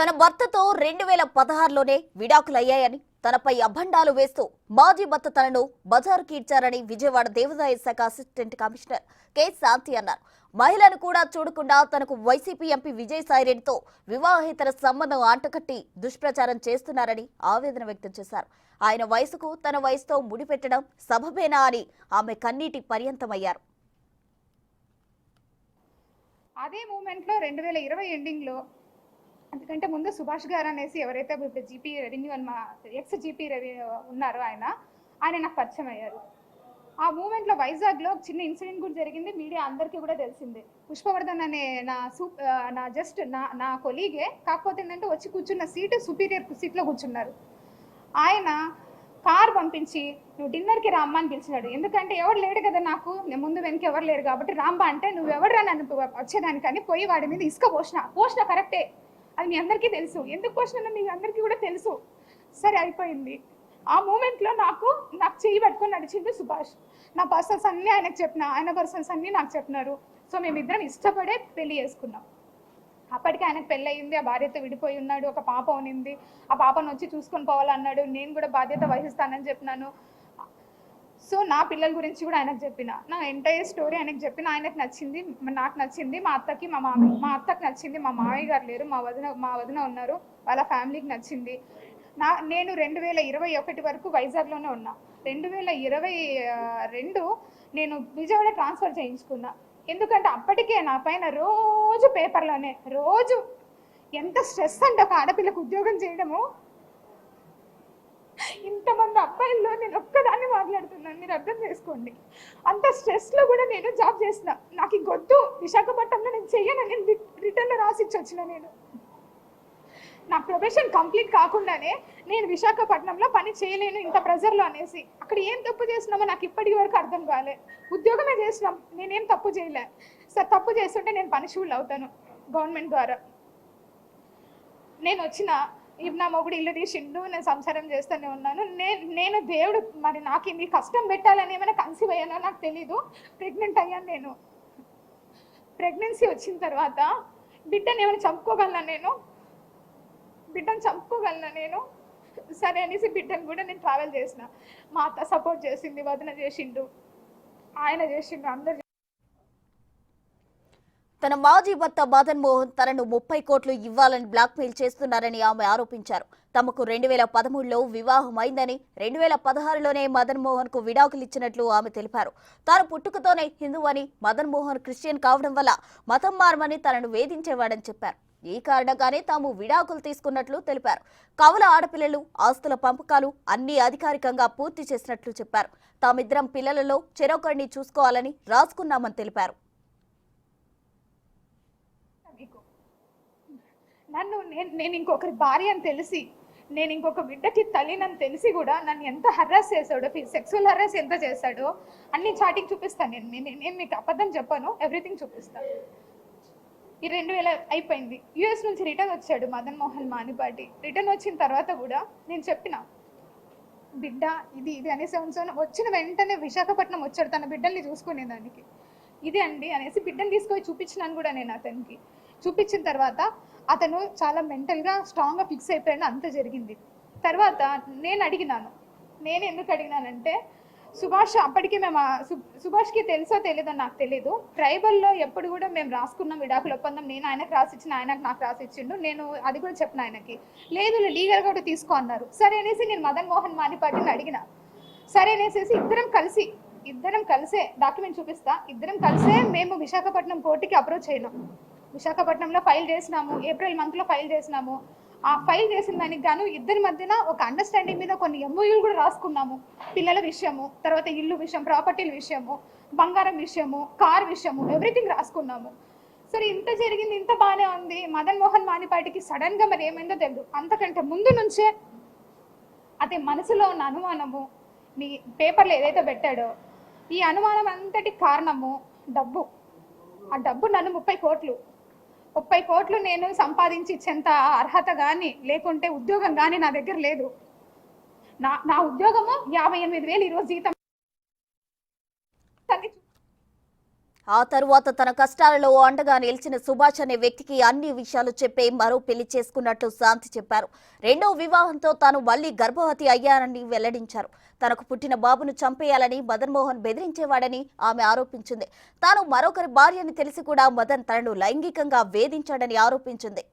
తన భర్తతో రెండు వేల పదహారులోనే విడాకులయ్యాయని తనపై అభండాలు వేస్తూ మాజీ భర్త తనను బజారుకి ఇచ్చారని విజయవాడ దేవాదాయ శాఖ అసిస్టెంట్ కమిషనర్ కె. శాంతి అన్నారు. మహిళను కూడా చూడకుండా తనకు వైసీపీ ఎంపీ విజయసాయిరెడ్డితో వివాహేతర సంబంధం ఆటకట్టి దుష్ప్రచారం చేస్తున్నారని ఆవేదన వ్యక్తం చేశారు. ఆయన వయసుకు తన వయసుతో ముడిపెట్టడం సబబేనా అని ఆమె కన్నీటి పర్యంతమయ్యారు. అదే మూమెంట్లో రెండు వేల ఇరవై ఎండింగ్లో అందుకంటే ముందు సుభాష్ గారు అనేసి ఎవరైతే ఇప్పుడు జీపీ రెవెన్యూ అని మా ఎక్స్ జీపీ రెవెన్యూ ఉన్నారో ఆయన ఆయన నాకు పరిచయం అయ్యారు. ఆ మూమెంట్లో వైజాగ్లో చిన్న ఇన్సిడెంట్ కూడా జరిగింది. మీడియా అందరికీ కూడా తెలిసిందే. పుష్పవర్ధన్ అనే నా సూ నా జస్ట్ నా నా కొలీగే కాకపోతే ఏంటంటే వచ్చి కూర్చున్న సీటు సుపీరియర్ సీట్లో కూర్చున్నారు. ఆయన కార్ పంపించి నువ్వు డిన్నర్కి రామ్మా అని పిలిచినాడు. ఎందుకంటే ఎవరు లేడు కదా నాకు. నేను ముందు వెనక ఎవరు లేరు కాబట్టి రాంబా అంటే నువ్వు ఎవరురా నన్ను వచ్చేదానికని పోయి వాడి మీద ఇసుక పోసిన. పోసిన కరెక్టే. అది మీ అందరికీ తెలుసు. ఎందుకు పోసినా మీ అందరికీ కూడా తెలుసు. సరే అయిపోయింది. ఆ మూమెంట్లో నాకు నాకు చేయి పట్టుకొని నడిచింది సుభాష్. నా పర్సన్స్ అన్నీ ఆయనకు చెప్పిన ఆయన పర్సన్స్ అన్నీ నాకు చెప్పినారు. సో మేమిద్దరం ఇష్టపడే పెళ్ళి చేసుకున్నాం. అప్పటికి ఆయనకు పెళ్ళయింది ఆ భార్యతో విడిపోయి ఉన్నాడు ఒక పాప ఉనింది. ఆ పాపను వచ్చి చూసుకొని పోవాలన్నాడు. నేను కూడా బాధ్యత వహిస్తానని చెప్పినాను. సో నా పిల్లల గురించి కూడా ఆయనకు చెప్పిన. నా ఎంటైర్ స్టోరీ ఆయనకు చెప్పిన. ఆయనకు నచ్చింది నాకు నచ్చింది మా అత్తకి మా మామ మా అత్తకి నచ్చింది. మా మామయ్య గారు లేరు మా వదిన మా వదిన ఉన్నారు. వాళ్ళ ఫ్యామిలీకి నచ్చింది. నా నేను రెండు వేల ఇరవై ఒకటి వరకు వైజాగ్లోనే ఉన్నా. రెండు వేల ఇరవై రెండు నేను విజయవాడ ట్రాన్స్ఫర్ చేయించుకున్నా. ఎందుకంటే అప్పటికే నా పైన రోజు పేపర్లోనే రోజు ఎంత స్ట్రెస్ అంటే ఒక ఆడపిల్లకు ఉద్యోగం చేయడము. ఇంతమంది అబ్బాయిల్లో నేను ఒక్క మీరు అర్థం చేసుకోండి. అంత స్ట్రెస్లో కూడా నేను జాబ్ చేసిన నాకు ఈ గొద్దు విశాఖపట్నంలో నేను చెయ్యను. నేను రిటర్న్లో రాసిచ్చి వచ్చిన నేను. నా ప్రొఫెషన్ కంప్లీట్ కాకుండానే నేను విశాఖపట్నంలో పని చేయలేను ఇంత ప్రెజర్లో అనేసి. అక్కడ ఏం తప్పు చేసినామో నాకు ఇప్పటి వరకు అర్థం కాలే. ఉద్యోగమే చేసినాం నేనేం తప్పు చేయలే. సార్ తప్పు చేస్తుంటే నేను పనిషూల్ అవుతాను గవర్నమెంట్ ద్వారా. నేను వచ్చిన నా మొగుడు ఇల్లు తీసిండు నేను సంసారం చేస్తూనే ఉన్నాను. నేను నేను దేవుడు మరి నాకు ఇన్ని కష్టం పెట్టాలని ఏమైనా కన్సీవ్ అయ్యానో నాకు తెలీదు. ప్రెగ్నెంట్ అయ్యాను నేను. ప్రెగ్నెన్సీ వచ్చిన తర్వాత బిడ్డని ఏమైనా చంపుకోగలనా నేను? బిడ్డను చంపుకోగలనా నేను? సరే అనేసి బిడ్డను కూడా నేను ట్రావెల్ చేసిన. మా అత్త సపోర్ట్ చేసింది వదిన చేసిండు ఆయన చేసిండు అందరు తన మాజీ భర్త మదన్ మోహన్ తనను ముప్పై కోట్లు ఇవ్వాలని బ్లాక్మెయిల్ చేస్తున్నారని ఆమె ఆరోపించారు. తమకు రెండు వేల పదమూడులో వివాహం రెండు వేల పదహారులోనే మదన్ మోహన్కు విడాకులు ఇచ్చినట్లు ఆమె తెలిపారు. తాను పుట్టుకతోనే హిందూ అని మదన్ మోహన్ క్రిస్టియన్ కావడం వల్ల మతం మారమని తనను వేధించేవాడని చెప్పారు. ఈ కారణంగానే తాము విడాకులు తీసుకున్నట్లు తెలిపారు. కవల ఆడపిల్లలు ఆస్తుల పంపకాలు అన్ని అధికారికంగా పూర్తి చేసినట్లు చెప్పారు. తామిద్దరం పిల్లలలో చెరొకరిని చూసుకోవాలని రాసుకున్నామని తెలిపారు మీకు నన్ను నేను నేను ఇంకొకరి భార్య అని తెలిసి నేను ఇంకొక బిడ్డకి తల్లినని తెలిసి కూడా నన్ను ఎంత హర్రాస్ చేశాడో సెక్సువల్ హర్రాస్ ఎంత చేశాడో అన్ని చాటింగ్ చూపిస్తాను నేను నేను మీకు అబద్ధం చెప్పాను ఎవ్రీథింగ్ చూపిస్తాను ఈ రెండు వేల అయిపోయింది. యుఎస్ నుంచి రిటర్న్ వచ్చాడు మదన్ మోహన్ మానిపాటి. రిటర్న్ వచ్చిన తర్వాత కూడా నేను చెప్పిన బిడ్డ ఇది ఇది అనేసి ఉంచాను వచ్చిన వెంటనే విశాఖపట్నం వచ్చాడు తన బిడ్డల్ని చూసుకునేదానికి. ఇది అండి అనేసి బిడ్డను తీసుకొని చూపించినాను కూడా నేను అతనికి. చూపించిన తర్వాత అతను చాలా మెంటల్గా స్ట్రాంగ్గా ఫిక్స్ అయిపోయాడు అంత జరిగింది. తర్వాత నేను అడిగినాను నేను ఎందుకు అడిగినానంటే సుభాష్ అప్పటికి మేము సుభాష్కి తెలుసో తెలియదో నాకు తెలియదు ట్రైబల్లో ఎప్పుడు కూడా మేము రాసుకున్నాం విడాకుల ఒప్పందం. నేను ఆయనకు రాసిచ్చిన ఆయనకు నాకు రాసిచ్చిండు నేను అది కూడా చెప్పిన ఆయనకి. లేదు లీగల్గా కూడా తీసుకో అన్నారు. సరే అనేసి నేను మదన్ మోహన్ మానిపాటిని అడిగిన. సరే అనేసి ఇద్దరం కలిసి ఇద్దరం కలిసే డాక్యుమెంట్ చూపిస్తా. ఇద్దరం కలిసే మేము విశాఖపట్నం కోర్టుకి అప్రోచ్ అయినాం విశాఖపట్నంలో ఫైల్ చేసినాము. ఏప్రిల్ మంత్లో ఫైల్ చేసినాము. ఆ ఫైల్ చేసిన దానికి గాను ఇద్దరి మధ్యన ఒక అండర్స్టాండింగ్ మీద కొన్ని ఎంఓయూలు కూడా రాసుకున్నాము. పిల్లల విషయము తర్వాత ఇల్లు విషయం ప్రాపర్టీల విషయము బంగారం విషయము కార్ విషయము ఎవ్రీథింగ్ రాసుకున్నాము. సరే ఇంత జరిగింది ఇంత బాగానే ఉంది. మదన్ మోహన్ మానిపాటికి సడన్గా మరి ఏమైందో తెలియదు అంతకంటే ముందు నుంచే అదే మనసులో ఉన్న అనుమానము మీ పేపర్లో ఏదైతే పెట్టాడో ఈ అనుమానం అంతటి కారణము డబ్బు. ఆ డబ్బు నన్ను ముప్పై కోట్లు. ముప్పై కోట్లు నేను సంపాదించి ఇచ్చేంత అర్హత కానీ లేకుంటే ఉద్యోగం కానీ నా దగ్గర లేదు. నా నా ఉద్యోగము యాభై ఎనిమిది వేలు ఈరోజు జీతం. ఆ తరువాత తన కష్టాలలో అండగా నిలిచిన సుభాష్ అనే వ్యక్తికి అన్ని విషయాలు చెప్పి మరో పెళ్ళి చేసుకున్నట్లు శాంతి చెప్పారు. రెండో వివాహంతో తాను మళ్ళీ గర్భవతి అయ్యానని వెల్లడించారు. తనకు పుట్టిన బాబును చంపేయాలని మదన్ మోహన్ బెదిరించేవాడని ఆమె ఆరోపించింది. తాను మరొకరి భార్యని తెలిసి కూడా మదన్ తనను లైంగికంగా వేధించాడని ఆరోపించింది.